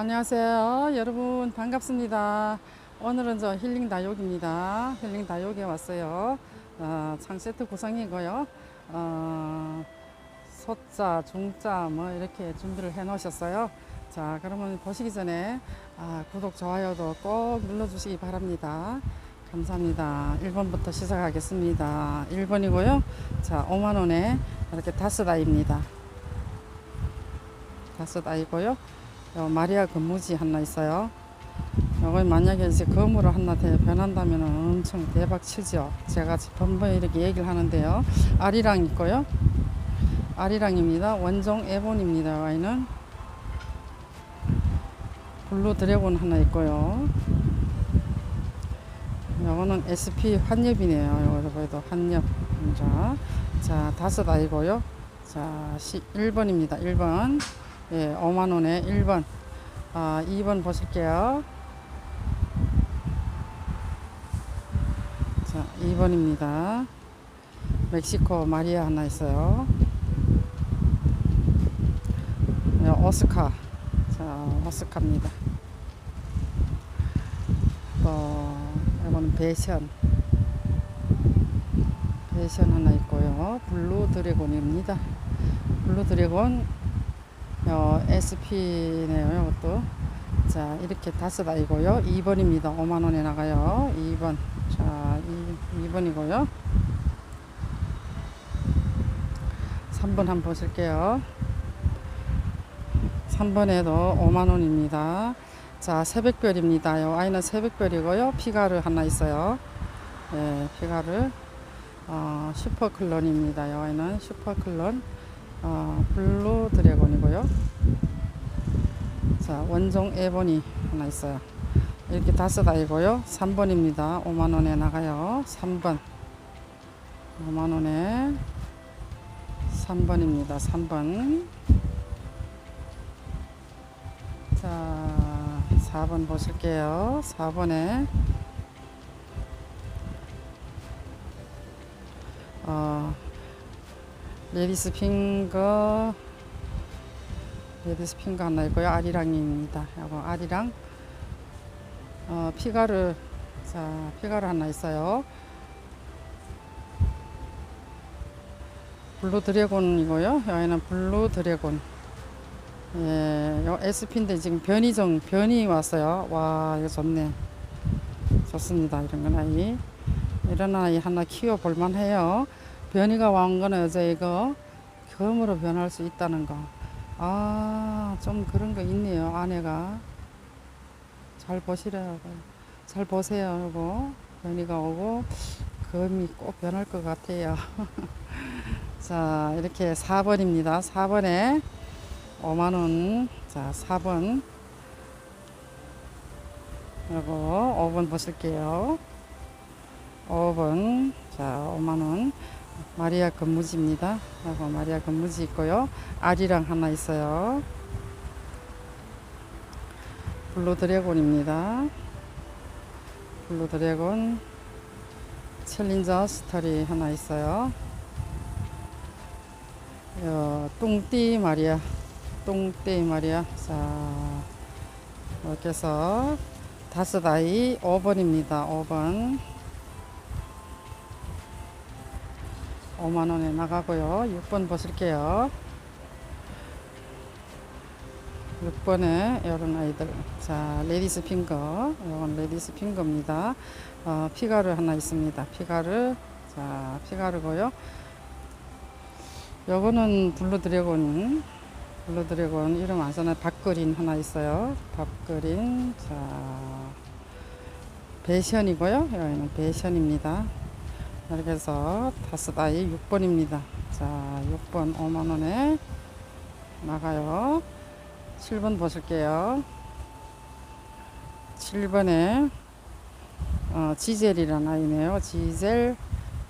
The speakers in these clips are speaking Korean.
안녕하세요. 여러분 반갑습니다. 오늘은 저 힐링 다육입니다. 힐링 다육에 왔어요. 어, 창세트 구성이고요. 어, 소자, 중자 뭐 이렇게 준비를 해 놓으셨어요. 자, 그러면 보시기 전에 아, 구독, 좋아요도 꼭 눌러 주시기 바랍니다. 감사합니다. 1번부터 시작하겠습니다. 1번이고요. 자, 5만원에 이렇게 다섯 아이입니다. 다섯 아이고요. 요 마리아 금무지 하나 있어요. 요거 만약에 이제 검으로 하나 대 변한다면 엄청 대박 치죠. 제가 번번에 이렇게 얘기를 하는데요. 아리랑 있고요. 아리랑입니다. 원종 에본입니다. 아이는 블루 드래곤 하나 있고요. 요거는 SP 환엽이네요. 요거도 환엽. 자, 자 다섯 아이고요. 자, 1번입니다. 1번. 예, 5만 원에 1번. 아, 2번 보실게요. 자, 2번입니다. 멕시코 마리아 하나 있어요. 네, 오스카. 자, 오스카입니다. 또, 이거는 배션. 배션 하나 있고요. 블루 드래곤입니다. 블루 드래곤 어, SP네요, 이것도. 자, 이렇게 다섯 아이고요. 2번입니다. 5만원에 나가요. 2번. 자, 2, 2번이고요. 3번 한번 보실게요. 3번에도 5만원입니다. 자, 새벽별입니다. 요 아이는 새벽별이고요. 피가르 하나 있어요. 예, 피가르. 어, 슈퍼클론입니다. 요 아이는 슈퍼클론. 어, 블루 드래곤이고요. 자, 원종 에보니 하나 있어요. 이렇게 다섯 아이고요. 3번입니다. 5만원에 나가요. 3번. 5만원에 3번입니다. 3번. 자, 4번 보실게요. 4번에 레디스 핑거 레디스 핑거 하나 있고요. 아리랑입니다. 이거 아리랑 어, 피가르 자 피가르 하나 있어요. 블루 드래곤이고요. 여기는 블루 드래곤. 예, 요 SP인데 지금 변이종 변이 왔어요. 와 이거 좋네. 좋습니다. 이런 건 아이. 이런 아이 하나 키워 볼만 해요 변이가 왕 거는 이제 이거 검으로 변할 수 있다는 거. 아, 좀 그런 거 있네요. 아내가. 잘 보시라고. 잘 보세요, 여보. 변이가 오고 검이 꼭 변할 것 같아요. 자, 이렇게 4번입니다. 4번에 5만원. 자, 4번. 요거 5번 보실게요. 5번. 자, 5만원. 마리아 건무지입니다. 하고 마리아 건무지 있고요. 알이랑 하나 있어요. 블루 드래곤입니다. 블루 드래곤 챌린저 스토리 하나 있어요. 요, 똥띠 마리아, 똥띠 마리아. 자, 이렇게 해서 다섯 아이 5번입니다. 5번. 5만원에 나가고요. 6번 보실게요. 6번에 이런 아이들. 자, 레디스 핑거. 이건 레디스 핑거입니다. 어, 피가르 하나 있습니다. 피가르. 자, 피가르고요. 요거는 블루 드래곤. 블루 드래곤 이름 안 써놔. 밥그린 하나 있어요. 밥그린. 자, 배션이고요. 여기는 배션입니다. 이렇게 해서 다섯 아이 6번입니다. 자, 6번 5만원에 나가요. 7번 보실게요. 7번에 어, 지젤이라는 아이네요. 지젤.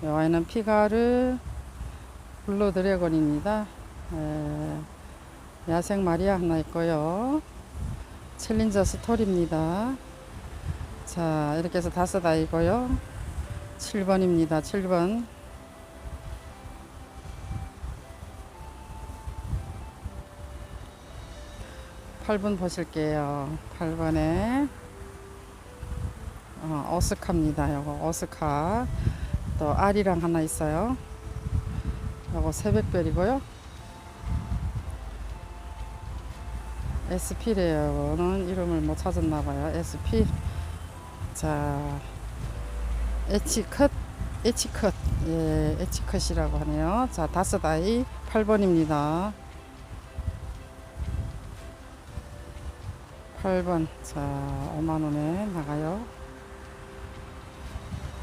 이 아이는 피가르 블루 드래곤입니다. 에, 야생 마리아 하나 있고요. 챌린저 스토리입니다. 자, 이렇게 해서 다섯 아이고요. 7번입니다. 7번. 8번 보실게요. 8번에 어, 어스카입니다. 요거 어스카. 또 알이랑 하나 있어요. 요거 새벽별이고요. SP래요. 이거는 이름을 못 찾았나 봐요. SP. 자, 에치컷, 에치컷, 예, 에치컷이라고 하네요. 자, 다섯 아이 8번입니다. 8번. 자, 5만원에 나가요.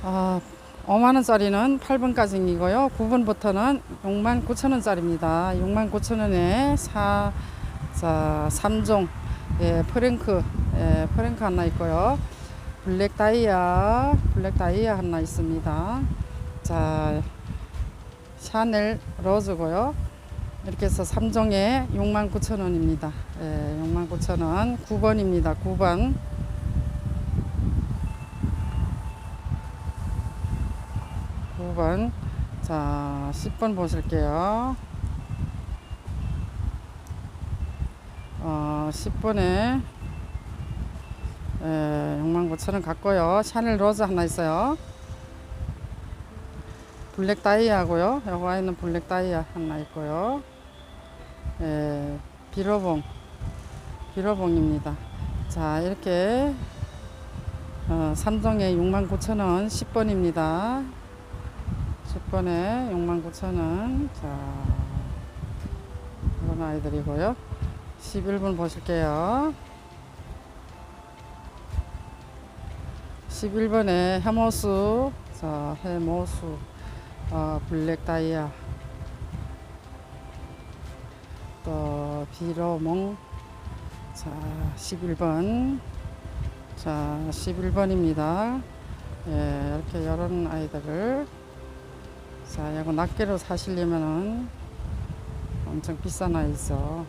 아, 5만원짜리는 8번까지이고요. 9번부터는 6만 9천원짜리입니다. 6만 9천원에 4, 자, 3종, 예, 프랭크, 예, 프랭크 하나 있고요. 블랙 다이아, 블랙 다이아 하나 있습니다. 자, 샤넬 로즈고요. 이렇게 해서 3종에 69,000원입니다. 예, 69,000원. 9번입니다. 9번. 9번. 자, 10번 보실게요. 어, 10번에 예, 69,000원 갖고요. 샤넬 로즈 하나 있어요. 블랙 다이아고요. 여기 있는 블랙 다이아 하나 있고요. 예, 비로봉, 비로봉입니다. 자, 이렇게 어, 3종에 69,000원 10번입니다. 10번에 69,000원. 자, 이런 아이들이고요. 11번 보실게요. 11번에 해모수, 자, 해모수, 어, 블랙 다이아, 또 비로몽, 자, 11번, 자, 11번입니다. 예, 이렇게 이런 아이들을, 자, 이거 낱개로 사시려면은 엄청 비싼 아이죠.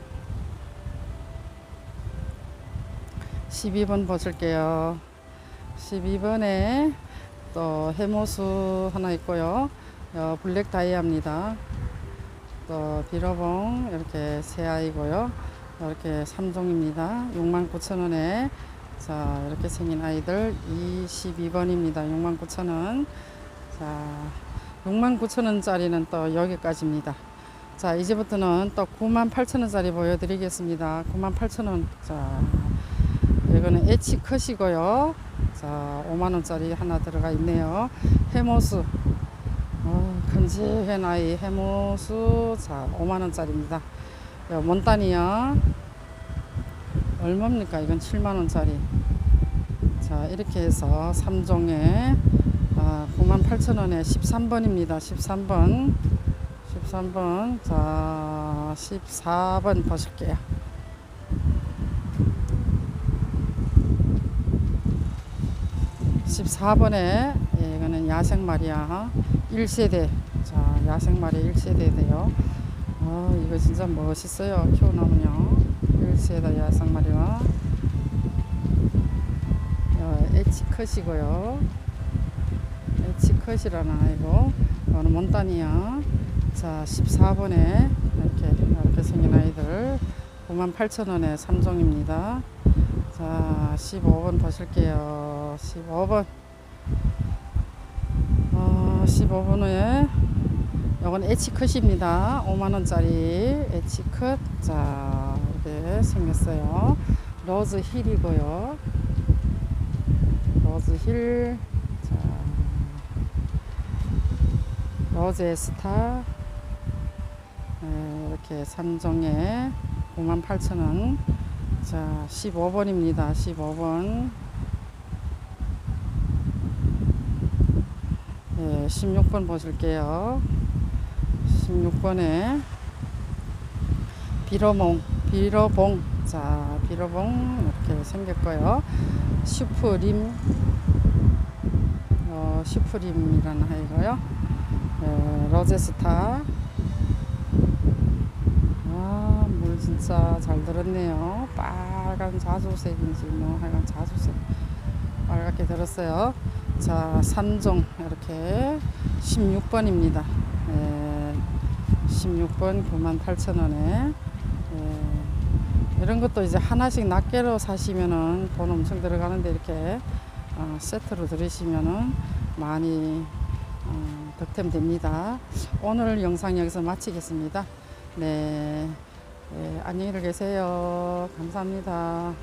12번 보실게요. 12번에 또 해모수 하나 있고요. 어, 블랙 다이아입니다. 또 비로봉 이렇게 세 아이고요. 이렇게 3종입니다. 69,000원에 자 이렇게 생긴 아이들 22번입니다. 69,000원 자 69,000원짜리는 또 여기까지입니다. 자 이제부터는 또 98,000원짜리 보여드리겠습니다. 98,000원 자 이거는 H 컷이고요. 자, 5만 원짜리 하나 들어가 있네요. 해모수. 어, 금지해 나이 해모수. 자, 5만 원짜리입니다. 요 몬단이요. 얼마입니까? 이건 7만 원짜리. 자, 이렇게 해서 3종에 아, 9만 8천 원에 13번입니다. 13번. 13번. 자, 14번 보실게요. 14번에 예, 이거는 야생 마리아 1세대. 자 야생 마리아 1세대인데요. 어, 이거 진짜 멋있어요. 키워놓으면요. 1세대 야생 마리아. 어, 에치컷이고요. 에치컷이라는 아이고 이거는 몬타니아 자 14번에 이렇게 이렇게 생긴 아이들. 98,000원에 3종입니다. 자, 15번 보실게요. 15번. 어, 15번에 이건 에치컷입니다. 5만원짜리 에치컷. 자, 이렇게 생겼어요. 로즈 힐이고요. 로즈 힐. 자, 로즈 에스타. 네, 이렇게 3종에 98,000원. 자, 15번입니다. 15번. 예, 16번 보실게요. 16번에 비로봉, 비로봉. 자, 비로봉 이렇게 생겼고요. 슈프림, 어, 슈프림이라는 아이고요. 예, 로제스타. 아, 물 진짜 잘 들었네요. 빨간 자주색인지 뭐 하여간 자주색 빨갛게 들었어요. 자, 3종 이렇게 16번입니다. 예, 16번 98,000원에 예, 이런 것도 이제 하나씩 낱개로 사시면은 돈 엄청 들어가는데 이렇게 어, 세트로 들으시면은 많이 어, 득템 됩니다. 오늘 영상 여기서 마치겠습니다. 네, 네 안녕히 계세요. 감사합니다.